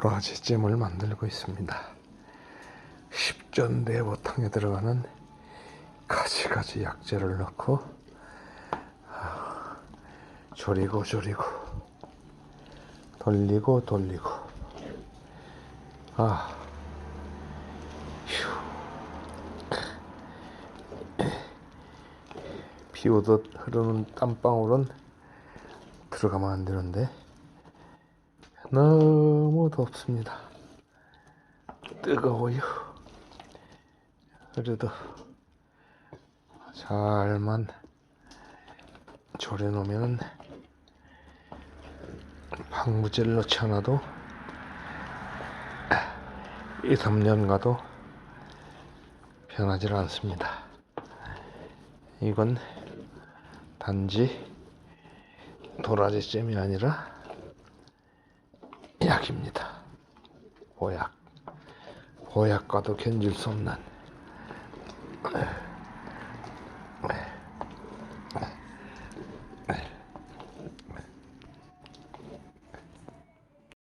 도라지잼을 만들고 있습니다. 십전대보탕에 들어가는 가지가지 약재를 넣고 아, 조리고 조리고 돌리고 돌리고 아 휴. 비 오듯 흐르는 땀방울은 들어가면 안 되는데 너무 덥습니다. 뜨거워요. 그래도 잘만 졸여놓으면 방부제를 넣지 않아도 2, 3년 가도 변하지 않습니다. 이건 단지 도라지잼이 아니라 약입니다. 보약. 보약과도 견딜 수 없는